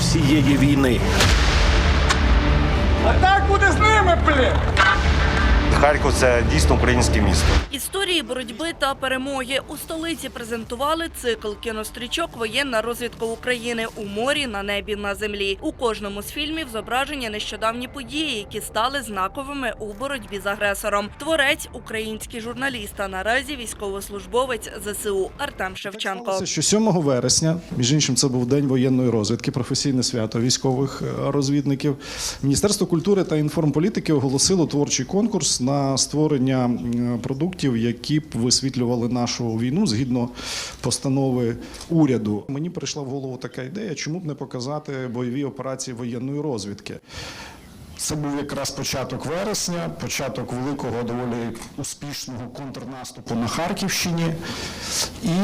всієї війни. А так буде з ними, блін! Харків це дійсно українське місто. Історії боротьби та перемоги у столиці презентували цикл кінострічок Воєнна розвідка України у морі, на небі, на землі. У кожному з фільмів зображені нещодавні події, які стали знаковими у боротьбі з агресором. Творець український журналіст, а наразі військовослужбовець ЗСУ Артем Шевченко. Що 7 вересня, між іншим, це був день воєнної розвідки, професійне свято військових е, розвідників. Міністерство культури та інформполітики оголосило творчий конкурс на створення продуктів, які б висвітлювали нашу війну згідно постанови уряду. Мені прийшла в голову така ідея, чому б не показати бойові операції воєнної розвідки. Це був якраз початок вересня, початок великого доволі успішного контрнаступу на Харківщині. І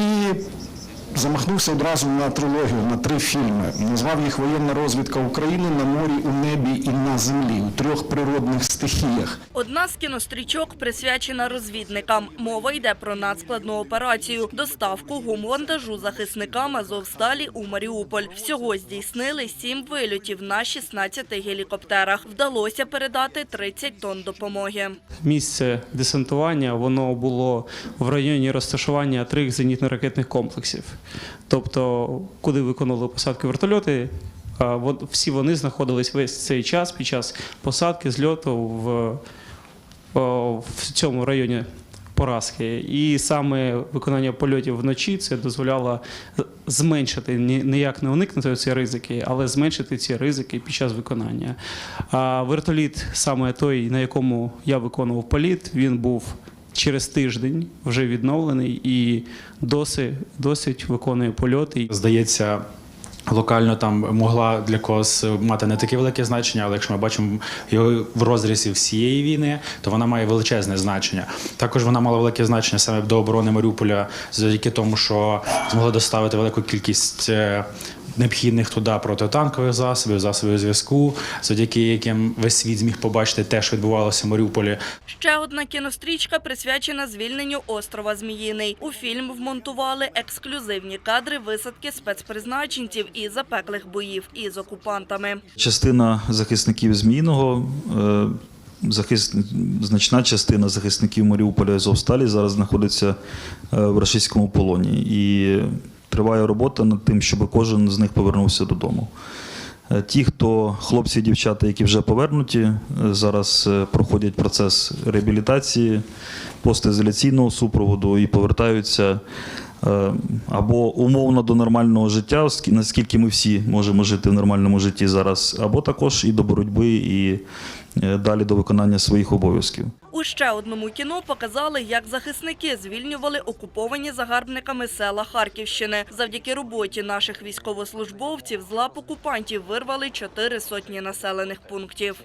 замахнувся одразу на трилогію, на три фільми. Назвав їх Воєнна розвідка України на морі, у небі і на землі у трьох природних стихіях. Одна з кінострічок присвячена розвідникам. Мова йде про надскладну операцію – доставку гумонтажу захисникам Азовсталі у Маріуполь. Всього здійснили сім вильотів на 16 гелікоптерах. Вдалося передати 30 тонн допомоги. Місце десантування воно було в районі розташування трьох зенітно-ракетних комплексів. Тобто, куди виконували посадки вертольоти, всі вони знаходились весь цей час під час посадки, зльоту в, в цьому районі поразки. І саме виконання польотів вночі це дозволяло зменшити ні- ніяк не уникнути ці ризики, але зменшити ці ризики під час виконання. А вертоліт, саме той, на якому я виконував політ, він був. Через тиждень вже відновлений і досить, досить виконує польоти. Здається, локально там могла для когось мати не таке велике значення, але якщо ми бачимо його в розрізі всієї війни, то вона має величезне значення. Також вона мала велике значення саме до оборони Маріуполя, завдяки тому, що змогли доставити велику кількість. Необхідних туди протитанкових засобів, засобів зв'язку, завдяки яким весь світ зміг побачити те, що відбувалося в Маріуполі. Ще одна кінострічка присвячена звільненню острова Зміїний. У фільм вмонтували ексклюзивні кадри висадки спецпризначенців і запеклих боїв із окупантами. Частина захисників Зміїного, е, захис... значна частина захисників Маріуполя і Азовсталі зараз знаходиться е, в рашистському полоні. І триває робота над тим, щоб кожен з них повернувся додому. Е, Ті, хто хлопці і дівчата, які вже повернуті, е, зараз е, проходять процес реабілітації, постізоляційного супроводу і повертаються або умовно до нормального життя, наскільки ми всі можемо жити в нормальному житті зараз, або також і до боротьби, і далі до виконання своїх обов'язків. Ще одному кіно показали, як захисники звільнювали окуповані загарбниками села Харківщини. Завдяки роботі наших військовослужбовців з лап окупантів вирвали чотири сотні населених пунктів.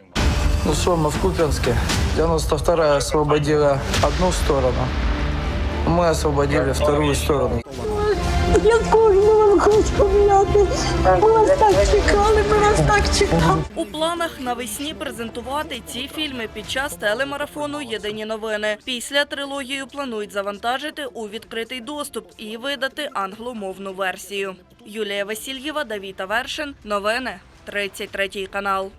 Ну що, ми в Куп'янське 92-я освободила одну сторону. Ми освободили вторую сторону. Я кожного хочу гуляти. Ми вас так чекали, ми вас так чекали. У планах навесні презентувати ці фільми під час телемарафону Єдині новини. Після трилогію планують завантажити у відкритий доступ і видати англомовну версію. Юлія Васильєва, Давіта Вершин. Новини 33 канал.